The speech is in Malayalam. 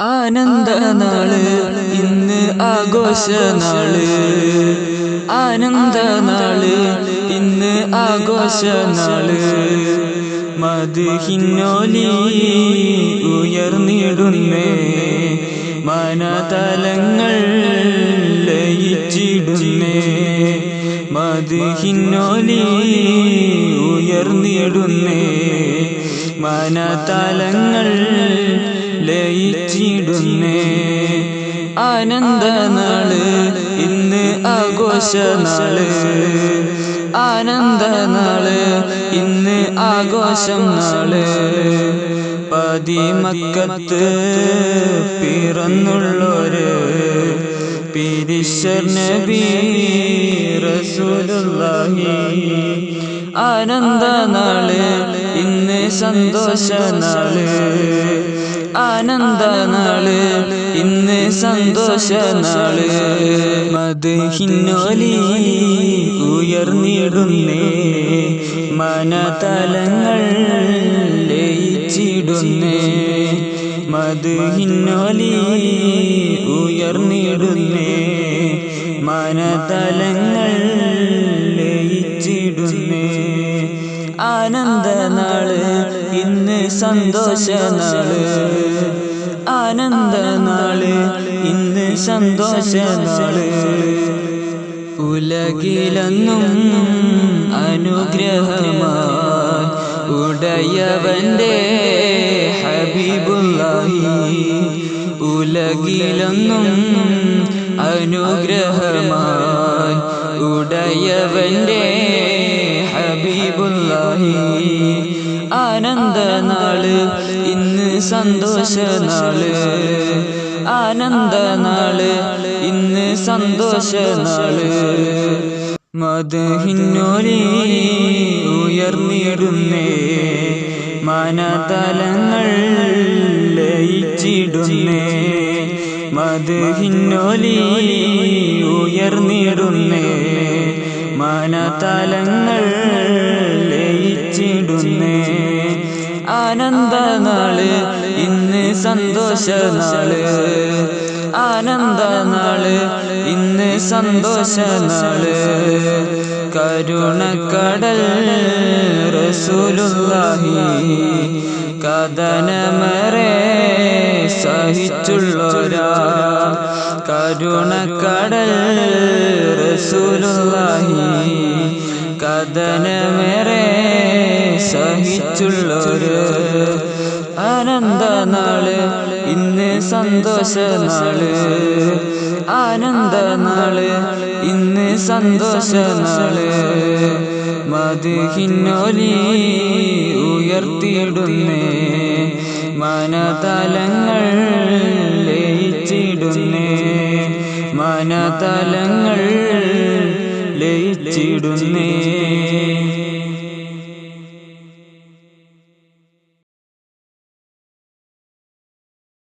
ആനന്ദ നാൾ ഇന്ന് ആഘോഷ നാൾ ആനന്ദ നാൾ ഇന്ന് ആഘോഷ നാൾ മധുഹിന്നോലി ഉയർന്നിടുന്നേ. മനതലങ്ങൾ ലയിച്ചിടുന്നേ. മധുഹിന്നോലി ഉയർന്നിടുന്നേ. മനതലങ്ങൾ ലയിച്ചിടുന്നേ. ആനന്ദ നാൾ ഇന്ന് ആഘോഷ നാൾ ആനന്ദ നാൾ ഇന്ന് ആഘോഷം നാൾ പതിമക്കത്ത് പിറന്നുള്ളൊരു പിരിശർ നബി റസൂലുള്ളാഹി. ആനന്ദ നാൾ ഇന്ന് സന്തോഷ നാൾ ആനന്ദ നാൾ ഇന്ന് സന്തോഷ നാൾ മധുഹിന്നോലി ഉയർന്നിടുന്നേ മനതലങ്ങൾ ലയിച്ചിടുന്നേ. മധുഹിന്നോലി ഉയർന്നിടുന്നേ മനതലങ്ങൾ ആനന്ദ നാൾ ഇന്ന് സന്തോഷ നാൾ ആനന്ദ നാൾ ഇന്ന് സന്തോഷ നാൾ ഉലകിലെന്നും അനുഗ്രഹമായി. ഉടയവന്റെ ഹബീബുള്ളാഹി. ഉലകിലെന്നും അനുഗ്രഹമായി. ഉടയവന്റെ ആനന്ദ നാൾ ഇന്ന് സന്തോഷ നാൾ. ആനന്ദ നാൾ ഇന്ന് സന്തോഷ നാൾ. മതഹിന്നോലി ഉയർന്നിടുന്നേ മനതലങ്ങൾ ലയിച്ചിടുന്നേ. മതഹിന്നോലി ഉയർന്നിടുന്നേ മനതലങ്ങൾ ആനന്ദ നാൾ ഇന്ന് സന്തോഷ നാൾ ആനന്ദ നാൾ ഇന്ന് സന്തോഷ നാൾ കരുണക്കടൽ റസൂലുള്ളാഹി കഥനമറെ സഹിച്ചുള്ളൊരാ. കരുണക്കടൽ റസൂലുള്ളാഹി കഥനമേറെ സഹിച്ചുള്ളൊരു നാൾ ഇന്ന് സന്തോഷ നാൾ ആനന്ദ നാൾ ഇന്ന് സന്തോഷ നാൾ മധുഹിന്നോലി ഉയർത്തിയിടുന്നേ. മനതലങ്ങൾ ലയിച്ചിടുന്നേ. മനതലങ്ങൾ ലയിച്ചിടുന്നേ.